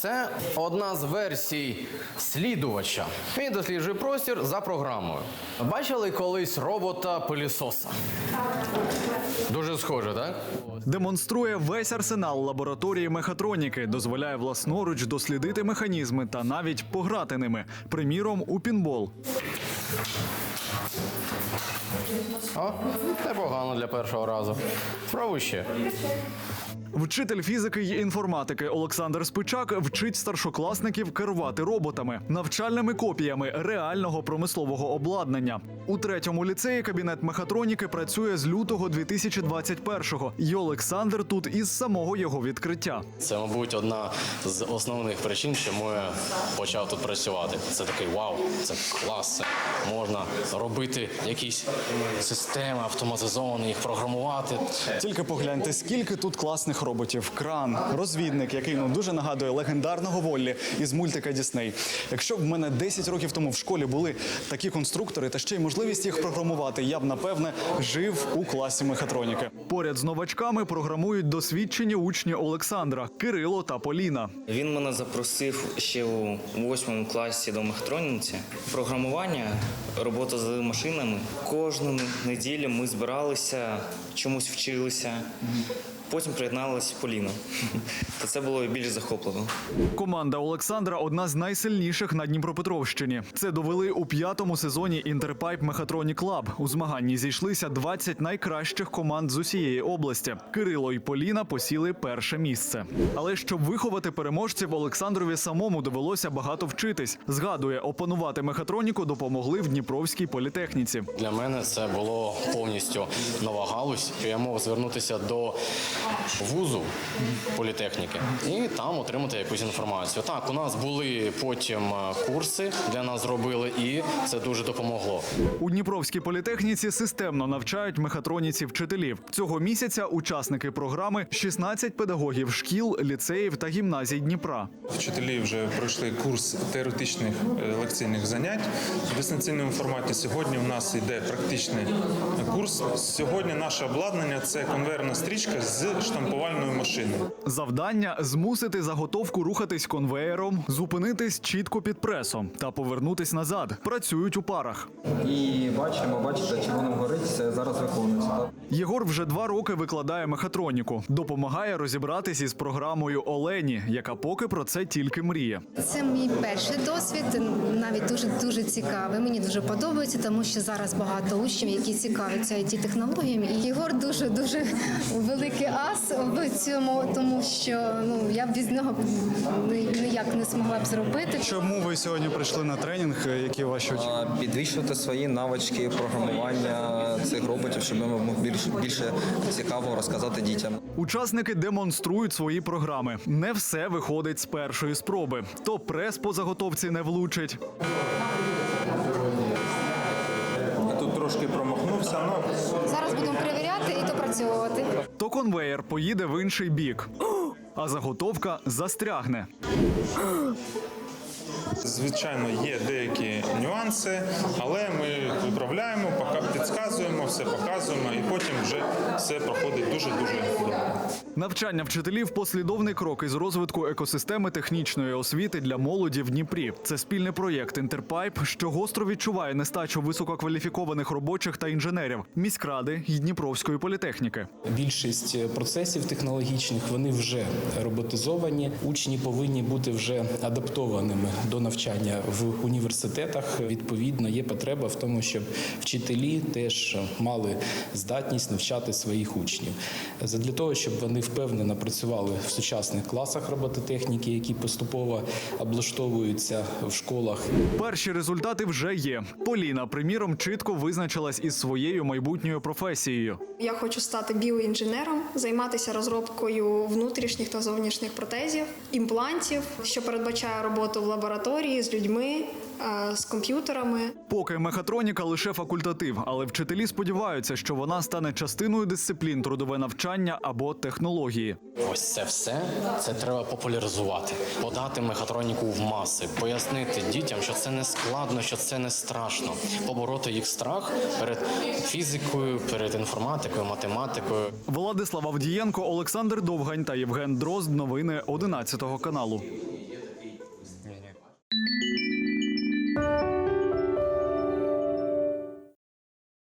це одна з версій слідувача. Він досліджує простір за програмою. Бачили колись робота пилісоса? Дуже схоже, так? Демонструє весь арсенал лабораторії мехатроніки, дозволяє власноруч дослідити механізми та навіть пограти ними, приміром у пінбол. О, непогано для першого разу. Спробуй ще. Вчитель фізики й інформатики Олександр Спичак вчить старшокласників керувати роботами, навчальними копіями реального промислового обладнання. У третьому ліцеї кабінет мехатроніки працює з лютого 2021-го. І Олександр тут із самого його відкриття. Це, мабуть, одна з основних причин, чому я почав тут працювати. Це такий вау, це клас. Це можна робити якісь системи автоматизовані, їх програмувати. Тільки погляньте, скільки тут класних роботів: кран, розвідник, який ну дуже нагадує легендарного Воллі із мультика Дісней. Якщо б в мене 10 років тому в школі були такі конструктори та ще й можливість їх програмувати, я б напевне жив у класі мехатроніки. Поряд з новачками програмують досвідчені учні Олександра Кирило та Поліна. Він мене запросив ще у восьмому класі до мехатроніці. Програмування, робота з машинами. Кожну неділю ми збиралися, чомусь вчилися. Потім приєдналася Поліна. Та це було більш захопливо. Команда Олександра одна з найсильніших на Дніпропетровщині. Це довели у п'ятому сезоні Інтерпайп Мехатронік Лаб. У змаганні зійшлися 20 найкращих команд з усієї області. Кирило і Поліна посіли перше місце. Але щоб виховати переможців, Олександрові самому довелося багато вчитись. Згадує, опанувати мехатроніку допомогли в Дніпровській політехніці. Для мене це було повністю нова галузь. Я мог звернутися до вузу політехніки і там отримати якусь інформацію. Так, у нас були потім е, курси для нас зробили, і це дуже допомогло. У Дніпровській політехніці системно навчають мехатроніці вчителів. Цього місяця учасники програми 16 педагогів шкіл, ліцеїв та гімназій Дніпра. Вчителі вже пройшли курс теоретичних е, лекційних занять в дистанційному форматі. Сьогодні у нас йде практичний курс. Сьогодні наше обладнання це конвейерна стрічка з штампувальною машиною. Завдання змусити заготовку рухатись конвеєром, зупинитись чітко під пресом та повернутись назад. Працюють у парах. І бачимо, бачите, червоним горить, це зараз виконується. Так? Єгор вже два роки викладає мехатроніку, допомагає розібратись із програмою Олені, яка поки про це тільки мріє. Це мій перший досвід, навіть дуже дуже цікавий. Мені дуже подобається, тому що зараз багато учнів, які цікавляться it технологіями. І Єгор дуже дуже великий ас в цьому, тому що ну я б без нього ніяк не змогла б зробити. Чому ви сьогодні прийшли на тренінг? Які ваші очі? А, Підвищувати свої навички програмування цих роботів, щоб ми могли більш, більше цікаво розказати дітям. Учасники демонструють свої програми. Не все виходить з першої спроби. То прес по заготовці не влучить, Тут трошки промахнувся, але Зараз будемо перевіряти і допрацьовувати. то конвеєр поїде в інший бік, а заготовка застрягне. звичайно є деякі нюанси, але ми виправляємо, підказуємо, все показуємо, і потім вже все проходить дуже дуже добре. Навчання вчителів послідовний крок із розвитку екосистеми технічної освіти для молоді в Дніпрі. Це спільний проєкт Інтерпайп, що гостро відчуває нестачу висококваліфікованих робочих та інженерів міськради й Дніпровської політехніки. Більшість процесів технологічних вони вже роботизовані. Учні повинні бути вже адаптованими до навчання в університетах. Відповідно, є потреба в тому, щоб вчителі теж мали здатність навчати своїх учнів. Задля того, щоб вони впевнено працювали в сучасних класах робототехніки, які поступово облаштовуються в школах Перші результати вже є. Поліна, приміром, чітко визначилась із своєю майбутньою професією. Я хочу стати біоінженером, займатися розробкою внутрішніх та зовнішніх протезів, імплантів, що передбачає роботу в лабораторії з людьми, е, з комп'ютерами. Поки мехатроніка лише факультатив, але вчителі сподіваються, що вона стане частиною дисциплін трудове навчання або технології. Ось це все це треба популяризувати, подати мехатроніку в маси, пояснити дітям, що це не складно, що це не страшно, побороти їх страх перед фізикою, перед інформатикою, математикою. Владислав Авдієнко, Олександр Довгань та Євген Дрозд. Новини 11 каналу.